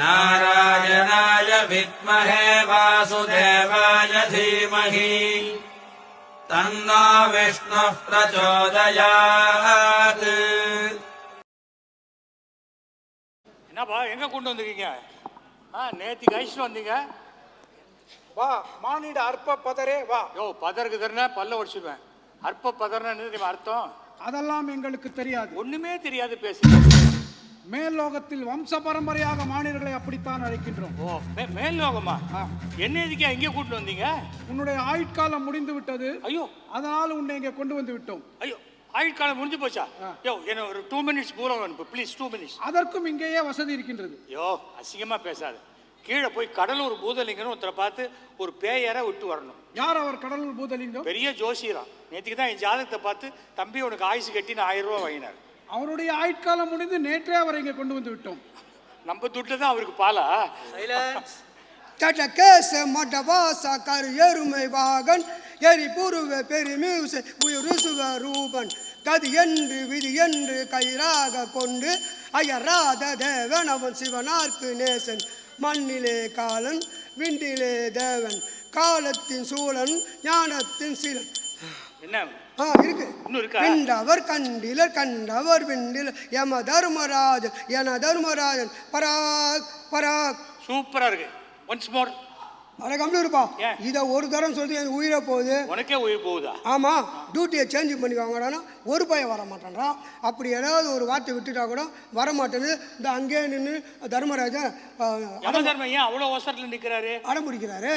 नारायणाय विद्महे वासुदेवाय धीमहि तन्नो विष्णुः प्रचोदयात् என்னப்பா எங்க கொண்டு வந்திருக்கீங்க ஆ நேத்தி கழிச்சுட்டு வந்தீங்க வா மானிட அற்ப பதரே வா யோ பதருக்கு தரனா பல்ல உடச்சிடுவேன் அற்ப பதர்னா என்ன தெரியுமா அர்த்தம் அதெல்லாம் எங்களுக்கு தெரியாது ஒண்ணுமே தெரியாது பேசுங்க மேல் லோகத்தில் வம்ச பரம்பரையாக மானிடர்களை அப்படித்தான் அழைக்கின்றோம். ஓ மே- மேல் லோகமா. என்ன இதுக்கே இங்கே கூட்டு வந்தீங்க? உன்னுடைய ஆயுட்காலம் முடிந்து விட்டது. ஐயோ. அதனால் உன்னை இங்கே கொண்டு வந்து விட்டோம். ஐயோ ஆயுட்காலம் முடிஞ்சு போச்சா. யோ என்ன ஒரு டூ மினிட்ஸ் பூரம் அனுப்பு ப்ளீஸ் டூ மினிட்ஸ் அதற்கும் இங்கேயே வசதி இருக்கின்றது. ஐயோ அசிங்கமா பேசாத. கீழே போய் கடலூர் பூதலிங்கன்னு ஒருத்தரை பார்த்து ஒரு பேயரை விட்டு வரணும். யார் அவர் கடலூர் பூதலிங்கம்? பெரிய ஜோசியராம் நேற்றுக்கு தான் என் ஜாதகத்தை பார்த்து தம்பி உனக்கு ஆயுசு கட்டி நான் ஆயிரம் ரூபா வாங்கினார். அவருடைய ஆயுட்காலம் முடிந்து நேற்றே அவரை இங்கே கொண்டு வந்து விட்டோம். நம்ம துட்டில் தான் அவருக்கு பாலா? தடகேச மடவாச கரு எருமை வாகன் எரி புருவ பெருமியூச உயிருசுவ ரூபன். கதி என்று விதி என்று கயிறாக கொண்டு அயராத தேவன் அவன் சிவனார்க்கு நேசன். மண்ணிலே காலன் விண்டிலே தேவன். காலத்தின் சூழன் ஞானத்தின் சீலன். என்ன? ஆ இருக்கு? கண்டவர் கண்டிலர் கண்டவர் விண்டில யம தர்மராஜன் என தர்மராஜன் பராக் பராக் சூப்பரா இருக்கு. ஒன்ஸ் மோர் அட கம்பி இருப்பா? இதை ஒரு தரம் சொல்லி எனக்கு உயிரை போகுது. உனக்கே உயிர் போகுதா? ஆமா. டியூட்டியை சேஞ்ச் பண்ணி வாங்கடானா ஒரு பையன் வர மாட்டேன்றான் அப்படி ஏதாவது ஒரு வார்த்தை விட்டுட்டா கூட வர மாட்டேன்னு இந்த அங்கேயே நின்று தர்மராஜன் அவ்வளோ அவசரத்தில் நிற்கிறாரு அடம் பிடிக்கிறாரு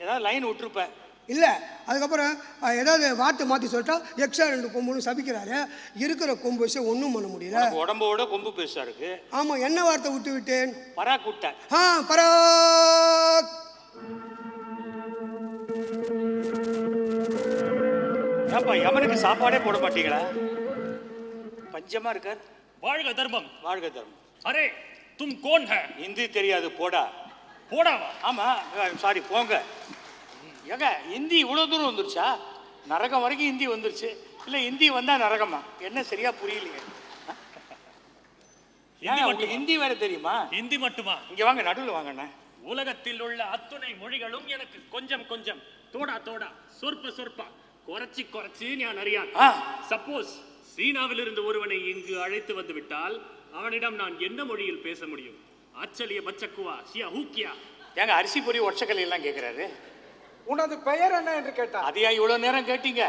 ஏதாவது லைன் விட்டுருப்ப இல்லை அதுக்கப்புறம் ஏதாவது வார்த்தை மாற்றி சொல்லிட்டா எக்ஸ்ட்ரா ரெண்டு கொம்புன்னு சபிக்கிறாரு. இருக்கிற கொம்பு வச்சு ஒன்றும் பண்ண முடியல. உடம்போட கொம்பு பெருசாக இருக்கு. ஆமாம் என்ன வார்த்தை விட்டு விட்டேன்? பரா கூட்ட ஆ பரா ஏப்பா எவனுக்கு சாப்பாடே போட மாட்டீங்களா? பஞ்சமா இருக்காது வாழ்க தர்மம். வாழ்க தர்மம். அரே தும் கோன் ஹிந்தி தெரியாது போடா. போடாமா ஆமா சாரி போங்க. ஏங்க ஹிந்தி இவ்வளோ தூரம் வந்துருச்சா? நரகம் வரைக்கும் ஹிந்தி வந்துருச்சு. இல்லை ஹிந்தி வந்தா நரகமா? என்ன சரியா ஏன் உங்களுக்கு? ஹிந்தி வேற தெரியுமா? ஹிந்தி மட்டுமா? இங்க வாங்க நடுவில் வாங்கண்ணே உலகத்தில் உள்ள அத்துணை மொழிகளும் எனக்கு கொஞ்சம் கொஞ்சம். தோடா தோடா. சொற்ப சொற்ப. குறைச்சி குறைச்சி ஞான் அறியான். சப்போஸ் சீனாவிலிருந்து ஒருவனை இங்கு அழைத்து வந்து விட்டால் அவனிடம் நான் என்ன மொழியில் பேச முடியும்? ஆச்சரிய பச்சக்குவா சியா ஹூக்கியா? ஏங்க அரிசி பொரி ஒற்சக்கலை எல்லாம் கேட்குறாரு உனது பெயர் என்ன என்று கேட்டார். அதையா இவ்வளோ நேரம் கேட்டீங்க?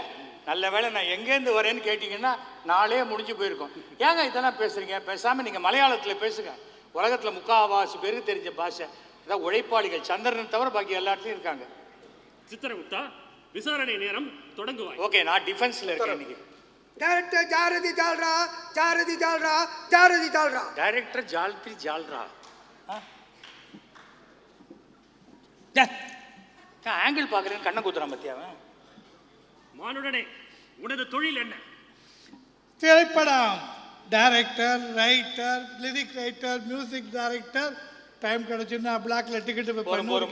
நல்ல வேளை நான் எங்கேருந்து வரேன்னு கேட்டீங்கன்னா நாளே முடிஞ்சு போயிருக்கும். ஏங்க இதெல்லாம் பேசுறீங்க? பேசாம நீங்க மலையாளத்துல பேசுங்க. உலகத்துல முக்காவாசி பேருக்கு தெரிஞ்ச பாஷை. அதான் உழைப்பாளிகள். சந்திரன் தவிர பாக்கி எல்லா இடத்துலயும் இருக்காங்க. சித்திரகுப்தா விசாரணை நேரம் தொடங்குவாய். ஓகே நான் டிஃபென்ஸ்ல இருக்கேன் இன்னைக்கு. டேரக்டர் ஜாரதி தாழ்றா ஜாரதி தாழ்றா ஜாரதி தாழ்றா டைரக்டர் ஜால்த்ரி ஜால்ரா. ஆங்கிள் பார்க்குறேன்னு கண்ணை குத்துறான் பத்தியா அவன்? மானுடனே உனது தொழில் என்ன? திரைப்படம். Director writer lyric writer music director time கிடைச்சுன்னா பிளாக்ல டிக்கெட் இரநூறு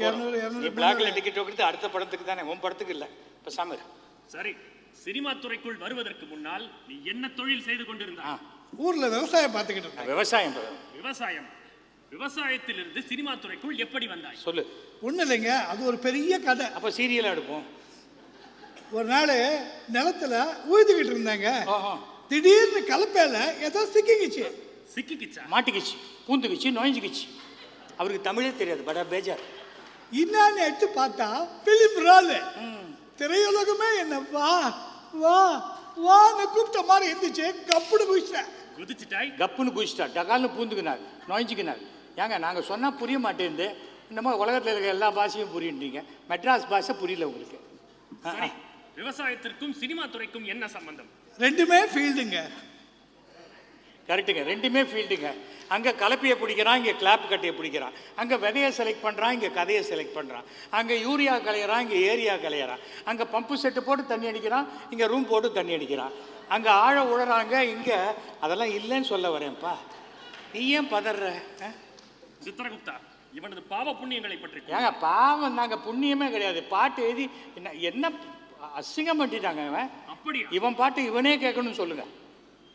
பிளாக்ல டிக்கெட் வைக்கிறது அடுத்த படத்துக்கு தானே உன் படத்துக்கு இல்ல. இப்ப சாமர். சரி சினிமா துறைக்குள் வருவதற்கு முன்னால் நீ என்ன தொழில் செய்து கொண்டிருந்தாய்? ஊர்ல விவசாயம் பார்த்துக்கிட்டு இருந்தேன். விவசாயம் விவசாயம். விவசாயத்திலிருந்து சினிமா துறைக்குள் எப்படி வந்தாய்? சொல்லு. ஒன்றும் இல்லைங்க அது ஒரு பெரிய கதை. அப்ப சீரியலா எடுப்போம். ஒரு நாள் நிலத்துல உழுதுகிட்டு இருந்தாங்க. திடீர்னு கலப்பையில ஏதோ சிக்கிக்கிச்சு. சிக்கிக்கிச்சா? மாட்டிக்கிச்சு பூந்துக்கிச்சு நுழைஞ்சுக்கிச்சு. அவருக்கு தமிழே தெரியாது படா பேஜார். இன்னான்னு எடுத்து பார்த்தா பிலிம் ரோல். திரையுலகமே என்ன வா வா வான்னு கூப்பிட்ட மாதிரி இருந்துச்சு கப்புடு குதிச்சிட்டேன். குதிச்சுட்டாய்? கப்புன்னு குதிச்சிட்டார் டகால்னு பூந்துக்கினார் நுழைஞ்சிக்கினார். ஏங்க நாங்கள் சொன்னால் புரிய மாட்டேங்குது. இந்த மாதிரி உலகத்தில் இருக்க எல்லா பாஷையும் புரியுன்றீங்க. மெட்ராஸ் பாஷை புரியல உங்களுக்கு. விவசாயத்திற்கும் சினிமா துறைக்கும் என்ன சம்பந்தம்? ரெண்டுமே ஃபீல்டுங்க. கரெக்டுங்க ரெண்டுமே ஃபீல்டுங்க. அங்கே கலப்பையை பிடிக்கிறான் இங்கே கிளாப் கட்டையை பிடிக்கிறான். அங்கே விதையை செலக்ட் பண்ணுறான் இங்கே கதையை செலக்ட் பண்ணுறான் அங்கே யூரியா கலையிறான் இங்கே ஏரியா கலையிறான் அங்கே பம்பு செட்டு போட்டு தண்ணி அடிக்கிறான் இங்கே ரூம் போட்டு தண்ணி அடிக்கிறான். அங்கே ஆழ உழறாங்க இங்கே. அதெல்லாம் இல்லைன்னு சொல்ல வரேன்ப்பா. நீ ஏன் பதற ஆ? சித்திரகுப்தா இவனது பாவ புண்ணியங்களை பற்றி. ஏங்க பாவம் நாங்கள் புண்ணியமே கிடையாது. பாட்டு எழுதி என்ன என்ன அசிங்கம் பண்ணிட்டாங்க இவன்? அப்படியா? இவன் பாட்டு இவனே கேட்கணும்னு சொல்லுங்க.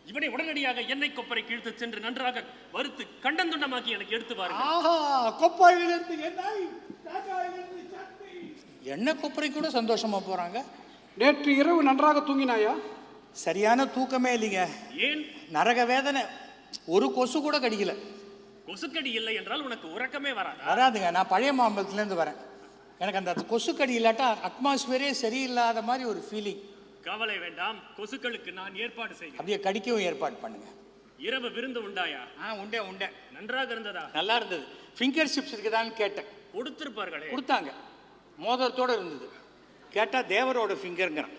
இவனை உடனடியாக எண்ணெய் கொப்பரை கிழித்து சென்று நன்றாக வறுத்து கண்டந்துண்டமாக்கி எனக்கு எடுத்து காக்காயிலிருந்து சட்னி. எண்ணெய் கொப்பரை கூட சந்தோஷமா போறாங்க. நேற்று இரவு நன்றாக தூங்கினாயா? சரியான தூக்கமே இல்லைங்க. ஏன்? நரக வேதனை. ஒரு கொசு கூட கடிக்கல. கொசுக்கடி இல்லை என்றால் உனக்கு உறக்கமே வராதா? வராதுங்க நான் பழைய மாம்பலத்துலேருந்து வரேன். எனக்கு அந்த கொசுக்கடி இல்லாட்டா அட்மாஸ்பியரே சரியில்லாத மாதிரி ஒரு ஃபீலிங் கவலை வேண்டாம் கொசுக்களுக்கு நான் ஏற்பாடு செய்கிறேன். அப்படியே கடிக்கவும் ஏற்பாடு பண்ணுங்க. இரவு விருந்து உண்டாயா? ஆ உண்டே உண்டே. நன்றாக இருந்ததா? நல்லா இருந்தது. ஃபிங்கர் சிப்ஸ் இருக்குதான்னு கேட்டேன். கொடுத்திருப்பார்களே. கொடுத்தாங்க. மோதிரத்தோட இருந்தது. கேட்டால் தேவரோட ஃபிங்கருங்கிறான்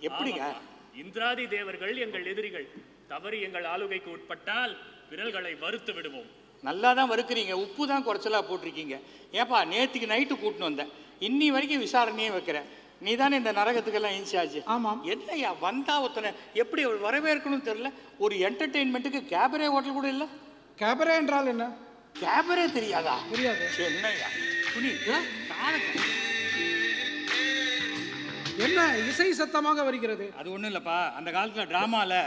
எப்படிங்க. இந்திராதி தேவர்கள் எங்கள் எதிரிகள். தவறி எங்கள் ஆளுகைக்கு உட்பட்டால் விரல்களை வறுத்து விடுவோம். நல்லா தான் வறுக்கிறீங்க உப்பு தான் குறைச்சலா போட்டிருக்கீங்க. ஏப்பா நேற்றுக்கு நைட்டு கூட்டின்னு வந்தேன். இன்னி வரைக்கும் விசாரணையே வைக்கிறேன் நீ தானே இந்த நரகத்துக்கெல்லாம் இன்சார்ஜ் ஆமாம். என்னய்யா வந்தா ஒருத்தனை எப்படி அவர் வரவேற்கணும்னு தெரியல? ஒரு என்டர்டெயின்மெண்ட்டுக்கு கேபரே ஹோட்டல் கூட இல்லை? கேபரே என்றால் என்ன? கேபரே தெரியாதா? தெரியாது. என்னய்யா? துணி. என்ன இசை சத்தமாக வருகிறது? அது ஒன்றும் இல்லைப்பா. அந்த காலத்தில் ட்ராமாவில்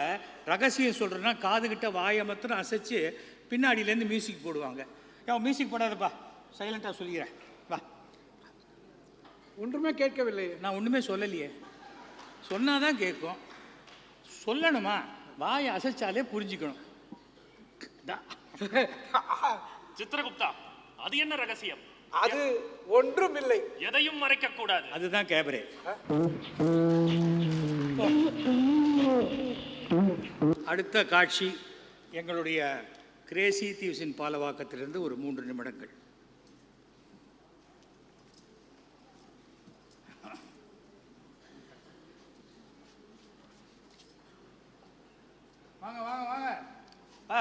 ரகசியம் சொல்கிறேன்னா காதுகிட்ட வாயை மாத்திரம் அசைச்சு பின்னாடியிலேருந்து மியூசிக் போடுவாங்க. ஏன் மியூசிக் போடாதப்பா சைலண்ட்டாக சொல்லிக்கிறேன். வா. ஒன்றுமே கேட்கவில்லை. நான் ஒன்றுமே சொல்லலையே. சொன்னால் தான் கேட்கும். சொல்லணுமா? வாயை அசைச்சாலே புரிஞ்சுக்கணும். தா. சித்திரகுப்தா அது என்ன ரகசியம்? அது ஒன்றும் இல்லை எதையும் மறைக்க கூடாது அதுதான் கேபரே. அடுத்த காட்சி எங்களுடைய கிரேசி தீவ்ஸின் பாலவாக்கத்திலிருந்து ஒரு மூன்று நிமிடங்கள். வாங்க வாங்க வாங்க. ஆ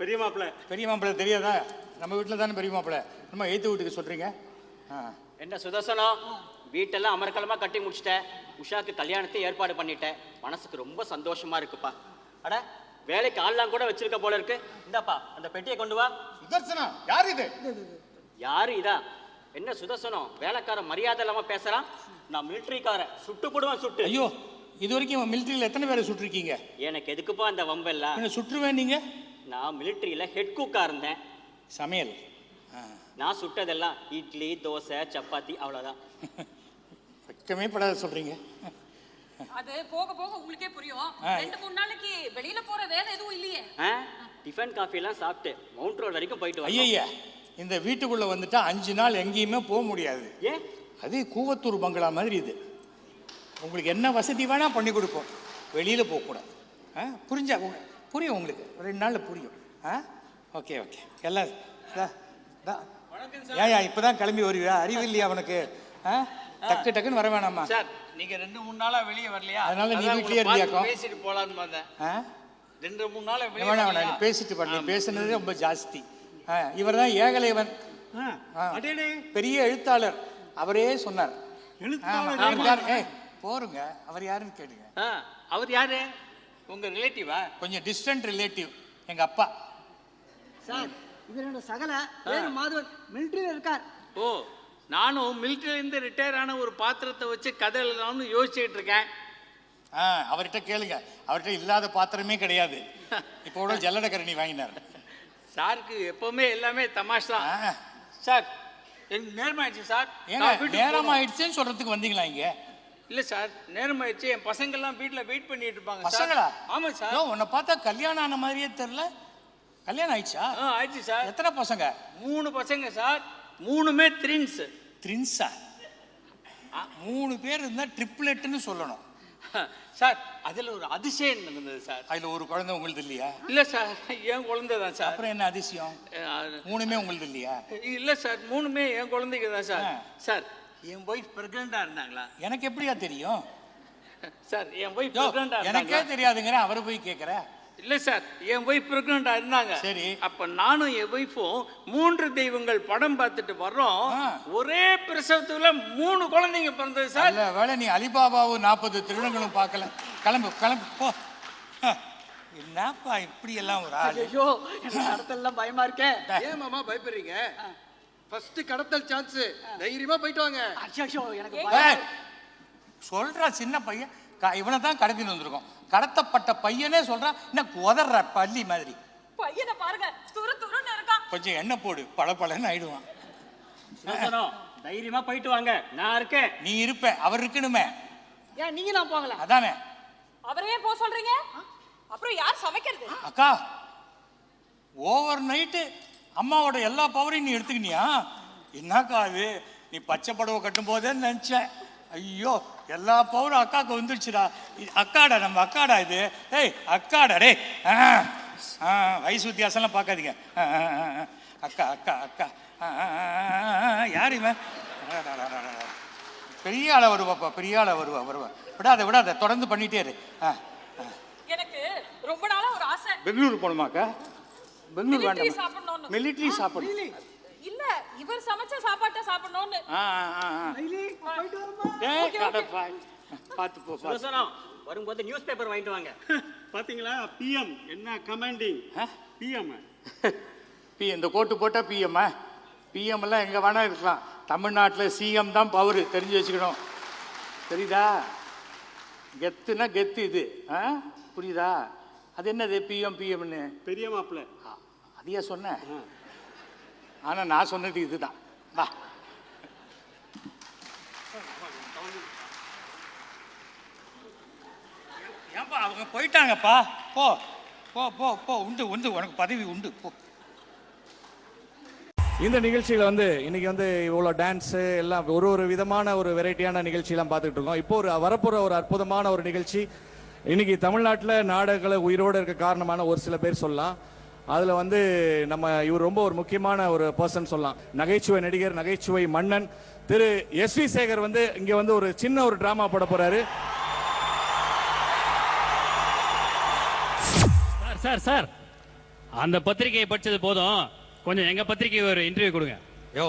பெரிய மாப்பிள்ள பெரிய மாப்பிள்ளை தெரியாதா? நம்ம வீட்டில் தானே பெரிய மாப்பிள்ளை நம்ம எய்த்து வீட்டுக்கு சொல்கிறீங்க ஆ. என்ன சுதர்சனம் வீட்டெல்லாம் அமர்க்கலமா கட்டி முடிச்சிட்டேன் உஷாக்கு கல்யாணத்தை ஏற்பாடு பண்ணிட்டேன் மனசுக்கு ரொம்ப சந்தோஷமா இருக்குப்பா. அட வேலைக்கு ஆள்லாம் கூட வச்சிருக்க போல இருக்கு. இந்தாப்பா அந்த பெட்டியை கொண்டு வா. சுதர்சனா யார் இது? யாரு இதா? என்ன சுதர்சனம்? வேலைக்காரன் மரியாதை இல்லாம பேசுறான்? நான் மிலிட்டரிக்காரன். சுட்டு போடுவேன் சுட்டு. ஐயோ இது வரைக்கும் மிலிட்ரியில் எத்தனை பேரை சுட்டிருக்கீங்க? எனக்கு எதுக்குப்பா அந்த வம்பெல்லாம்? என்ன சுற்றுவேன் நீங்கள் நான் மிலிட்டரியில ஹெட் குக்கா இருந்தேன். சமையல். ஆ. நான் சுட்டதெல்லாம் இட்லி தோசை சப்பாத்தி அவ்வளவுதான். வெக்கமே படாத சொல்கிறீங்க அது போக போக உங்களுக்கே புரியும். ஆ. ரெண்டு மூணு நாளைக்கு வெளியில போற வேலை எதுவும் இல்லையே. ஆ? டிஃபன் காஃபி எல்லாம் சாப்பிட்டு மவுண்ட் ரோட் வரைக்கும் போயிட்டு ஐயய்யா இந்த வீட்டுக்குள்ளே வந்துட்டா அஞ்சு நாள் எங்கேயுமே போக முடியாது. ஏன்? அது கூவத்தூர் பங்களா மாதிரி இது. உங்களுக்கு என்ன வசதி வேணால் பண்ணி கொடுப்போம். வெளியில் போகக்கூடாது ஆ? புரிஞ்சா? புரியும் உங்களுக்கு. ரெண்டு நாளில் புரியும். ஆ? Okay okay. எல்லாம். ஏன்யா இப்போ தான் கிளம்பி வருவியா? அறிவு இல்லையா அவனுக்கு? ஆ? டக்கு டக்குன்னு வர வேணாமா? சார் நீங்க ரெண்டு மூணு நாளா வெளியே வரலையா? அதனால நீ வீட்லயே இருந்தியாக்கும்? பேசிட்டு போலான்னு வந்தேன் ரெண்டு மூணு நாளா வெளியே வேணாம் வேணாம் பேசிட்டு பண்ணி பேசுனதே ரொம்ப ஜாஸ்தி. இவர் தான் ஏகலைவன். ஆ. பெரிய எழுத்தாளர். அவரே சொன்னார். போருங்க. அவர் யாருன்னு கேளுங்க. ஆ, அவர் யாரு? உங்க ரிலேட்டிவா? கொஞ்சம் டிஸ்டன்ட் ரிலேட்டிவ் எங்க அப்பா. சார் என்னோட சகல. பேரு மாதவன் மிலிட்டரியில் இருக்கார். ஓ. நானும் இருந்து ரிட்டையர் ஆன ஒரு பாத்திரத்தை வச்சு கதை எழுதலாம்னு யோசிச்சுட்டு இருக்கேன். ஆ அவர்கிட்ட கேளுங்க. அவர்கிட்ட இல்லாத பாத்திரமே கிடையாது. இப்போ கூட ஜல்லடக்கரணி வாங்கினார். சாருக்கு எப்பவுமே எல்லாமே தமாஷ் தான் சார் எனக்கு நேரமாயிடுச்சு சார். நான் ஏங்க வீட்டுக்கு நேரம். ஆயிடுச்சுன்னு சொல்றதுக்கு வந்தீங்களா இங்க? இல்ல சார் நேரமாயிடுச்சு. என் பசங்கெல்லாம் வீட்டுல வெயிட் பண்ணிட்டு இருப்பாங்க சார். பசங்களா? ஆமா சார். உன்னை பார்த்தா கல்யாணம் ஆன மாதிரியே தெரியல. கல்யாணம் ஆயிடுச்சா? ஆ ஆயிடுச்சு சார். எத்தனை பசங்க? மூணு பசங்க சார். மூணுமே த்ரின்ஸ். ட்ரின்ஸா மூணு பேர் இருந்தா ட்ரிப்ளெட்னு சொல்லணும். சார் அதுல ஒரு அதிசயம் நடந்தது சார். அதுல ஒரு குழந்தை உங்களுது இல்லையா? இல்ல சார் என் குழந்தை தான் சார். அப்புறம் என்ன அதிசயம்? மூணுமே உங்களுது இல்லையா? இல்ல சார் மூணுமே என் குழந்தைங்க தான் சார். சார் என் ஒய்ஃப் பிரெக்னண்டா இருந்தாங்களா? எனக்கு எப்படியா தெரியும்? சார் என் ஒய்ஃப் யோ, பிரெக்னண்டா எனக்கே தெரியாதுங்கிற அவரை போய் கேட்குற இல்ல சார் என் ஒய்ஃப் பிரெக்னண்டா இருந்தாங்க. சரி. அப்ப நானும் என் ஒய்ஃபும் மூன்று தெய்வங்கள் படம் பார்த்துட்டு வர்றோம். ஒரே பிரசவத்துல மூணு குழந்தைங்க பிறந்தது சார். நல்ல வேலை நீ அலிபாபாவும் நாற்பது திருடங்களும் பார்க்கல. கிளம்பு கிளம்பு போ. என்னப்பா இப்படி எல்லாம் ஒரு ஆள்? ஐயோ எனக்கு நடத்தலாம் பயமா இருக்கே? ஏன் மாமா பயப்படுறீங்க? ஃபர்ஸ்ட் கடத்தல் சான்ஸ் தைரியமா போயிட்டு வாங்க. ஐயோ எனக்கு சொல்றா சின்ன பையன். க- இவனை தான் கடத்தின்னு வந்திருக்கோம். கடத்தப்பட்ட பையனே சொல்றான் என்ன உதற பள்ளி மாதிரி. பையனை பாருங்க துரு துருன்னு இருக்கான். கொஞ்சம் எண்ணெய் போடு பளபளன்னு ஆயிடுவான். சிவசனம் தைரியமா போயிட்டு வாங்க. நான் இருக்கேன். நீ இருப்ப அவர் இருக்கணுமே. ஏன் நீங்களாம் போங்களா? அதானே. அவரையே போக சொல்றீங்க? அப்புறம் யார் சமைக்கிறது? அக்கா ஓவர் நைட்டு அம்மாவோட எல்லா பவரையும் நீ எடுத்துக்கினியா? என்னக்கா அது? நீ பச்சை புடவை கட்டும் போதே நினச்சேன். ஐயோ எல்லா பவரும் அக்காவுக்கு வந்துடுச்சுடா இது அக்காடா நம்ம அக்காடா இது ஏய் அக்காடா டேய் ஆ ஆ வயசு வித்தியாசம்லாம் பார்க்காதீங்க. அக்கா அக்கா அக்கா யார் இவன். பெரிய ஆளை வருவாப்பா பெரிய ஆளை வருவா வருவா விடாத விடாத தொடர்ந்து பண்ணிட்டே இரு ஆ ஆ எனக்கு ரொம்ப நாளா ஒரு ஆசை பெங்களூர் போகணுமாக்கா பெங்களூர் வேண்டாம் சாப்பிடணும்னு. மிலிட்ரி சாப்பிடணும் இவர் சமைச்ச சாப்பாட்டை சாப்பிடணும்னு. பார்த்து போ வரும்போது நியூஸ் பேப்பர் வாங்கிட்டு வாங்க. பாத்தீங்களா? பிஎம் என்ன கமாண்டிங் பிஎம் பி இந்த கோட்டு போட்டால் பிஎம்மா பிஎம் எல்லாம் எங்கே வேணா இருக்கலாம். தமிழ்நாட்டில் சிஎம் தான் பவர் தெரிஞ்சு வச்சுக்கணும். தெரியுதா? கெத்துனா கெத்து இது. ஆ? புரியுதா? அது என்னது பிஎம் பிஎம்னு பெரிய மாப்பிள்ள. அதையா சொன்னேன் ஆனால் நான் சொன்னது இதுதான். வா. ஏன்பா அவங்க போயிட்டாங்கப்பா. போ போ போ போ. உண்டு உண்டு. உனக்கு பதவி உண்டு. போ. இந்த நிகழ்ச்சியில் வந்து இன்னைக்கு வந்து இவ்வளோ டான்ஸு எல்லாம் ஒரு ஒரு விதமான ஒரு வெரைட்டியான நிகழ்ச்சியெல்லாம் பார்த்துட்டு இருக்கோம். இப்போ ஒரு வரப்போகிற ஒரு அற்புதமான ஒரு நிகழ்ச்சி. இன்னைக்கு தமிழ்நாட்டில் நாடகங்களை உயிரோடு இருக்க காரணமான ஒரு சில பேர் சொல்லலாம். அதில் வந்து நம்ம இவர் ரொம்ப ஒரு முக்கியமான ஒரு பர்சன் சொல்லலாம். நகைச்சுவை நடிகர் நகைச்சுவை மன்னன். திரு எஸ் வி சேகர் வந்து இங்கே வந்து ஒரு சின்ன ஒரு ட்ராமா போட போறாரு. Sir sir sir. அந்த பத்திரிகையை படிச்சது போதும். கொஞ்சம் எங்க பத்திரிகை ஒரு இன்டர்வியூ கொடுங்க. யோ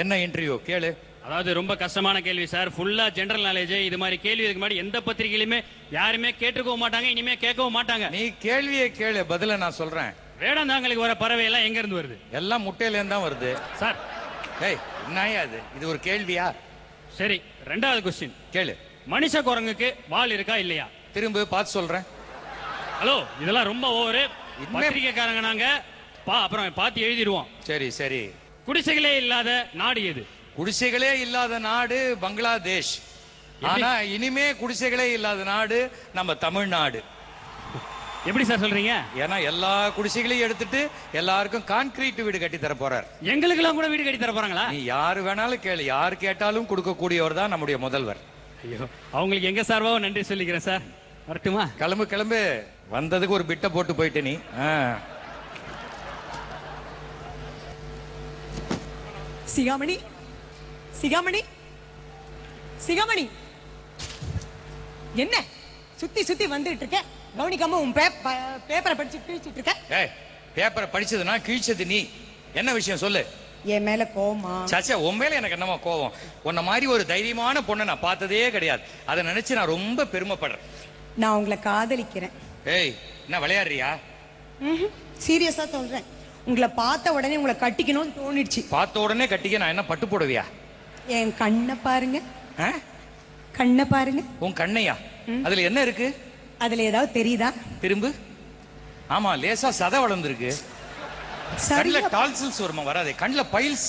என்ன இன்டர்வியூ கேளு. அதாவது ரொம்ப கஷ்டமான கேள்வி சார். ஃபுல்லா ஜெனரல் நாலேஜ் இது மாதிரி கேள்வி இதுக்கு முன்னாடி எந்த பத்திரிகையிலுமே யாருமே கேட்டுக்கவும் மாட்டாங்க இனிமே கேட்கவும் மாட்டாங்க. நீ கேள்வியை கேளு பதில நான் சொல்றேன். வேடந்தாங்களுக்கு வர பறவை எல்லாம் எங்க இருந்து வருது? எல்லாம் முட்டையில இருந்து தான் வருது. சார். ஏய் என்னயா இது? இது ஒரு கேள்வியா? சரி ரெண்டாவது கொஸ்டின் கேளு. மனுஷ குரங்குக்கு வால் இருக்கா இல்லையா? திரும்ப பார்த்து சொல்றேன். ஹலோ இதெல்லாம் ரொம்ப ஓவரு பத்திரிகைக்காரங்க நாங்க பா அப்புறம் பார்த்து எழுதிடுவோம். சரி சரி. குடிசைகளே இல்லாத நாடு எது? குடிசைகளே இல்லாத நாடு பங்களாதேஷ். ஆனா இனிமே குடிசைகளே இல்லாத நாடு நம்ம தமிழ்நாடு. எப்படி சார் சொல்றீங்க? ஏன்னா எல்லா குடிசைகளையும் எடுத்துட்டு எல்லாருக்கும் கான்கிரீட் வீடு கட்டி தர போறார். எங்களுக்கு எல்லாம் கூட வீடு கட்டி தர போறாங்களா? நீ யாரு வேணாலும் கேளு. யார் கேட்டாலும் கொடுக்கக்கூடியவர் தான் நம்முடைய முதல்வர். ஐயோ அவங்களுக்கு எங்க சார்பாகவும் நன்றி சொல்லிக்கிறேன் சார். வரட்டுமா? கிளம்பு கிளம்பு. வந்ததுக்கு ஒரு பிட்டை போட்டு போயிட்டு நீ. ஆ. சிகாமணி? சிகாமணி? சிகாமணி? என்ன? சுத்தி சுத்தி வந்துட்டு இருக்க. கவனிக்காம உன் பேப்- ப- பேப்பரை படிச்சு கிழிச்சிட்டு இருக்க. ஏய் பேப்பரை படிச்சதுன்னா கிழிச்சது நீ. என்ன விஷயம் சொல்லு? என் மேல கோமா சாச்சா உன் மேல எனக்கு என்னமா கோவம். உன்ன மாதிரி ஒரு தைரியமான பொண்ணை நான் பார்த்ததே கிடையாது. அதை நினைச்சு நான் ரொம்ப பெருமைப்படுறேன். நான் உங்களை காதலிக்கிறேன். ஏய் என்ன விளையாடுறியா? சீரியஸா சொல்றேன். உங்களை பார்த்த உடனே உங்களை கட்டிக்கணும்னு தோணிடுச்சு. பார்த்த உடனே கட்டிக்க நான் என்ன பட்டு போடுவியா? என் கண்ணை பாருங்க? கண்ணை பாருங்க. உன் கண்ணையா? அதுல என்ன இருக்கு? அதுல ஏதாவது தெரியுதா? திரும்பு. ஆமா லேசா சதை வளர்ந்துருக்கு. கண்ணுல டால்சில்ஸ் வருமா? வராதே. கண்ணுல பைல்ஸ்.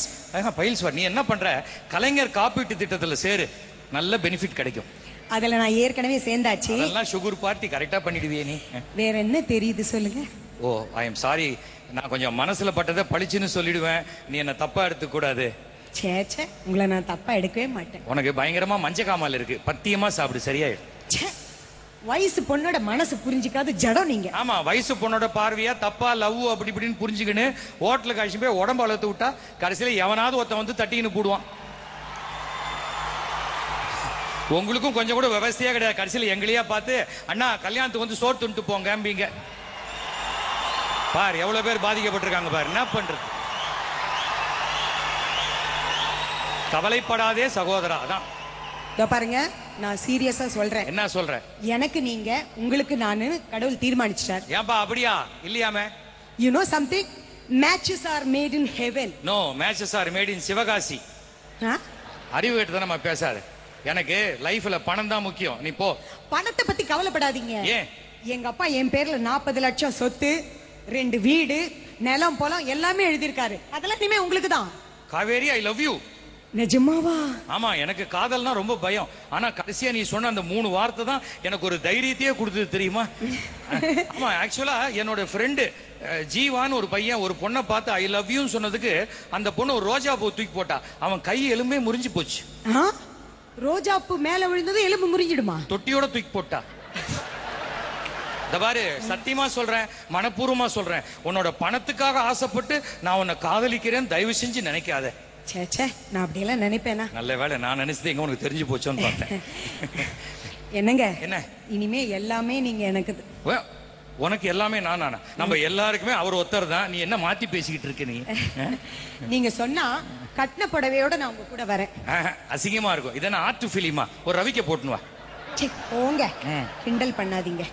பைல்ஸ் வர நீ என்ன பண்ற? கலைஞர் காப்பீட்டு திட்டத்துல சேரு. நல்ல பெனிஃபிட் கிடைக்கும். அதுல நான் ஏற்கனவே சேர்ந்தாச்சு. அதெல்லாம் சுகர் பார்ட்டி கரெக்டா பண்ணிடுவியே நீ. வேற என்ன தெரியுது சொல்லுங்க? ஓ ஐ எம் சாரி நான் கொஞ்சம் மனசுல பட்டதை பளிச்சுன்னு சொல்லிடுவேன். நீ என்ன தப்பா எடுத்துக்க கூடாது சே சே உங்களை நான் தப்பா எடுக்கவே மாட்டேன். உனக்கு பயங்கரமா மஞ்சக்காமல் இருக்கு. பத்தியமா சாப்பிடு. சரியாயிடும். வயசு பொண்ணோட மனசு புரிஞ்சுக்காத ஜடம் நீங்க. ஆமா வயசு பொண்ணோட பார்வையா தப்பா லவ் அப்படி இப்படின்னு புரிஞ்சுக்கின்னு ஹோட்டலுக்கு அழிச்சு போய் உடம்பு வளர்த்து விட்டா கடைசியில எவனாவது ஒருத்தன் வந்து தட்டின்னு போடுவான் உங்களுக்கும் கொஞ்சம் கூட விவசாயா கிடையாது. கடைசியில எங்களையா பார்த்து அண்ணா கல்யாணத்துக்கு வந்து சோறு துண்டு போங்கம்பீங்க. பார் எவ்வளவு பேர் பாதிக்கப்பட்டிருக்காங்க பார். என்ன பண்றது? கவலைப்படாதே சகோதரா அதான். பாருங்க. நான் சீரியஸா சொல்றேன். என்ன சொல்ற? எனக்கு நீங்க உங்களுக்கு நானு கடவுள் தீர்மானிச்சிட்டார். ஏன்பா அப்படியா? இல்லையாமே? You know something matches are made in heaven no matches are made in Sivakasi. அறிவு கேட்டு நம்ம பேசாத. எனக்கு லைஃப்ல பணம் தான் முக்கியம். நீ போ. பணத்தை பத்தி கவலைப்படாதீங்க. ஏன்? எங்க அப்பா என் பேர்ல நாற்பது லட்சம் சொத்து ரெண்டு வீடு நிலம் பொலம் எல்லாமே எழுதியிருக்காரு. அதெல்லாம் இனிமே உங்களுக்கு தான் காவேரி ஐ லவ் யூ நிஜமாவா? ஆமா எனக்கு காதல்னா ரொம்ப பயம். ஆனா கடைசியா நீ சொன்ன அந்த மூணு வார்த்தை தான் எனக்கு ஒரு தைரியத்தையே கொடுத்தது தெரியுமா? ஆமா ஆக்சுவலா என்னோட ஃப்ரெண்டு ஜீவான்னு ஒரு பையன் ஒரு பொண்ணை பார்த்து ஐ லவ் யூன்னு சொன்னதுக்கு அந்த பொண்ணு ஒரு ரோஜா பூ தூக்கி போட்டா. அவன் கை எலும்பே முறிஞ்சு போச்சு. ஆ? ரோஜாப்பூ மேல விழுந்தது எலும்பு முறிஞ்சிடுமா? தொட்டியோட தூக்கி போட்டா. இந்த பாரு சத்தியமா சொல்றேன் மனப்பூர்வமா சொல்றேன். உன்னோட பணத்துக்காக ஆசைப்பட்டு நான் உன்னை காதலிக்கிறேன்னு தயவு செஞ்சு நினைக்காத. ச்சே ச்சே நான் அப்படியெல்லாம் நினைப்பேனா? நல்ல வேளை நான் நினைச்சது எங்க உனக்கு தெரிஞ்சு போச்சோன்னு பார்த்தேன். என்னங்க? என்ன? இனிமே எல்லாமே நீங்க எனக்கு உனக்கு எல்லாமே நான் நானா நம்ம எல்லாருக்குமே அவர் ஒருத்தர் தான். நீ என்ன மாத்தி பேசிக்கிட்டு இருக்க நீ? நீங்க சொன்னா கட்டின புடவையோட நான் உங்க கூட வரேன். ஆஹா, அசிங்கமா இருக்கும். இதென்ன ஆர்ட் ஃபிலிமா? ஒரு ரவிக்க போட்டுன்னு வா. போங்க. ம். கிண்டல் பண்ணாதீங்க.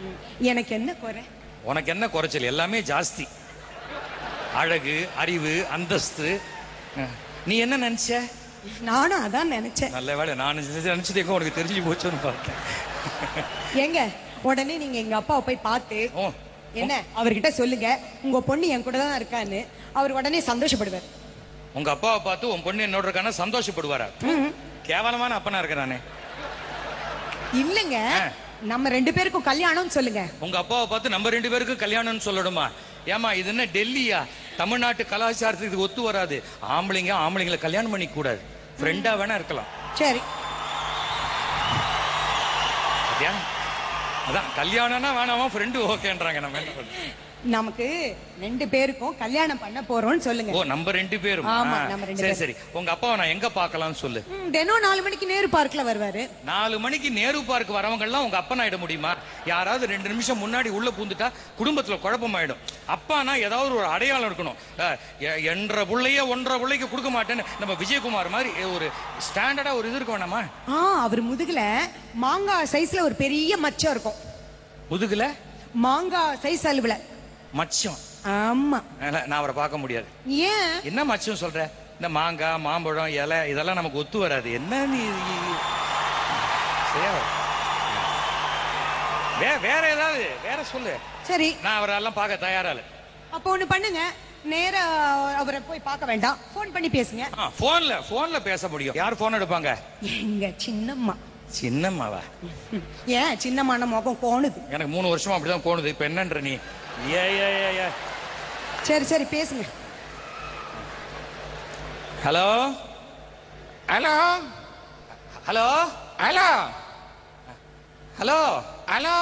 ம். எனக்கு என்ன குறை? உனக்கு என்ன குறைச்சல்? எல்லாமே ஜாஸ்தி. அழகு அறிவு அந்தஸ்து நீ என்ன நினைச்ச? நானும் அதான் நினைச்சேன். நல்ல வேளை நான் நினைச்சது எங்க உனக்கு தெரிஞ்சு போச்சோன்னு பார்த்தேன். ஏங்க உடனே நீங்க எங்க அப்பாவை போய் பார்த்து என்ன அவர்கிட்ட சொல்லுங்க. உங்க பொண்ணு என் கூட தான் இருக்கான்னு அவர் உடனே சந்தோஷப்படுவார். உங்க அப்பாவை பார்த்து உன் பொண்ணு என்னோட இருக்கான சந்தோஷப்படுவாரா? கேவலமான அப்பனா இருக்கிறானே இல்லங்க நம்ம ரெண்டு பேருக்கும் கல்யாணம்னு சொல்லுங்க. உங்க அப்பாவை பார்த்து நம்ம ரெண்டு பேருக்கும் கல்யாணம்னு சொல்லணுமா? ஏமா இது என்ன டெல்லியா? தமிழ்நாட்டு கலாச்சாரத்துக்கு இது ஒத்து வராது. ஆம்பளைங்க ஆம்பளைங்களை கல்யாணம் பண்ணிக்க கூடாது ஃப்ரெண்டா வேணா இருக்கலாம். சரி? அதான். கல்யாணம்னா வேணாமா ஃப்ரெண்டு ஓகேன்றாங்க நம்ம என்ன பண்றது? நமக்கு ரெண்டு பேருக்கும் கல்யாணம் பண்ண போறோம்னு சொல்லுங்க. ஓ நம்ம ரெண்டு பேரும். ஆமா, நம்ம ரெண்டு சரி. சரி. உங்க அப்பாவை நான் எங்க பார்க்கலாம்னு சொல்லு? தினம் நாலு மணிக்கு நேரு பார்க்ல வருவாரு. நாலு மணிக்கு நேரு பார்க் வரவங்க எல்லாம் உங்க அப்பன் ஆயிட முடியுமா? யாராவது ரெண்டு நிமிஷம் முன்னாடி உள்ள பூந்துட்டா குடும்பத்துல குழப்பமாயிடும். அப்பானா ஏதாவது ஒரு அடையாளம் இருக்கணும். என்ற புள்ளைய ஒன்றரை புள்ளைக்கு கொடுக்க மாட்டேன்னு நம்ம விஜயகுமார் மாதிரி ஒரு ஸ்டாண்டர்டா ஒரு இது இருக்க வேணாமா ஆ அவர் முதுகுல மாங்காய் சைஸ்ல ஒரு பெரிய மச்சம் இருக்கும். முதுகுல? மாங்காய் சைஸ் அளவுல மச்சம். ஆமா. நான் அவரை பார்க்க முடியாது. ஏன்? என்ன மச்சம் சொல்ற? இந்த மாங்காய் மாம்பழம் இலை இதெல்லாம் நமக்கு ஒத்து வராது. என்ன நீ சரியா வே வேற ஏதாவது வேற சொல்லு. சரி. நான் அவரெல்லாம் பார்க்க தயாரா இல்ல. அப்போ ஒண்ணு பண்ணுங்க. நேரா அவரை போய் பார்க்க வேண்டாம். ஃபோன் பண்ணி பேசுங்க. ஆ, போன்ல போன்ல பேச முடியும். யார் போன் எடுப்பாங்க? எங்க சின்னம்மா. சின்னம்மாவா? ஏன் சின்னம்மான முகம் கோணுது. எனக்கு மூணு வருஷமா அப்படிதான் போனது இப்ப என்னன்ற நீ? ஏ ஏ ஏ ஏ சரி சரி பேசுங்க. Hello hello hello hello hello hello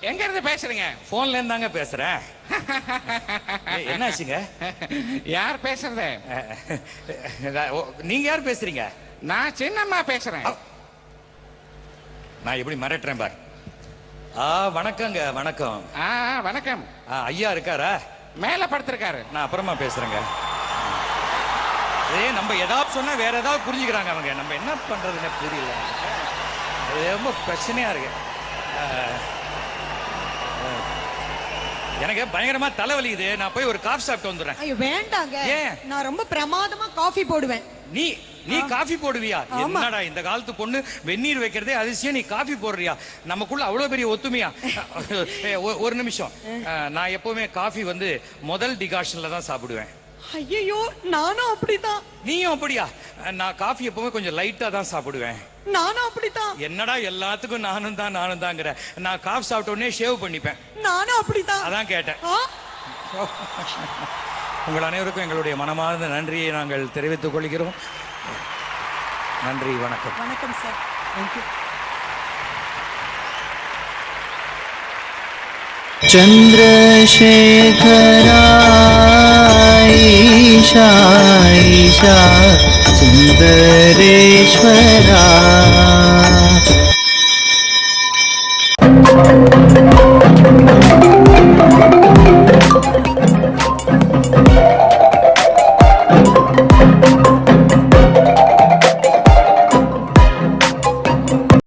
எங்க இருந்து பேசுறீங்க? போன்ல இருந்தாங்க பேசுறேன். ஏய், என்னாச்சுங்க? யார் பேசுறது? ஓ, நீங்க யார் பேசுறீங்க? நான் சின்னம்மா பேசுறேன். நான் எப்படி மிரட்டுறேன் பாரு. ஆ வணக்கங்க வணக்கம். ஆ வணக்கம். ஆ, ஐயா இருக்காரா? மேல படுத்திருக்காரு. நான் அப்புறமா பேசுறேங்க. ஏ நம்ம ஏதாவது சொன்னா வேற ஏதாவது புரிஞ்சுக்கிறாங்க அவங்க. நம்ம என்ன பண்றதுன்னு புரியல. அது ரொம்ப பிரச்சனையா இருக்கு. எனக்கு பயங்கரமா தலைவலிக்குது நான் போய் ஒரு காஃபி சாப்பிட்டு வந்துடுறேன். ஐயோ வேண்டாங்க? நான் ரொம்ப பிரமாதமா காஃபி போடுவேன். நீ நீ காஃபி போடுவியா. என்னடா இந்த காலத்து பொண்ணு வெந்நீர் வைக்கிறதே அதிசயம் நீ காஃபி போடுறியா? நமக்குள்ள அவ்வளவு பெரிய ஒத்துமையா? ஒரு நிமிஷம். நான் எப்பவுமே காஃபி வந்து முதல் டிகாஷன்ல தான் சாப்பிடுவேன். ஐயோ நானும் அப்படிதான் நீயும் அப்படியா? நான் காஃபி எப்பவுமே கொஞ்சம் லைட்டா தான் சாப்பிடுவேன். நானும் அப்படிதான் என்னடா எல்லாத்துக்கும் நானும் தான் நானும் தாங்கிற நான் காஃபி சாப்பிட்ட உடனே ஷேவ் பண்ணிப்பேன். நானும் அப்படிதான் அதான் கேட்டேன்? உங்கள் அனைவருக்கும் எங்களுடைய மனமார்ந்த நன்றியை நாங்கள் தெரிவித்துக் கொள்கிறோம் நன்றி வணக்கம் வணக்கம் சார் தேங்க்யூ चन्द्रशेखरा ईशा ईशा सुन्दरेश्वरा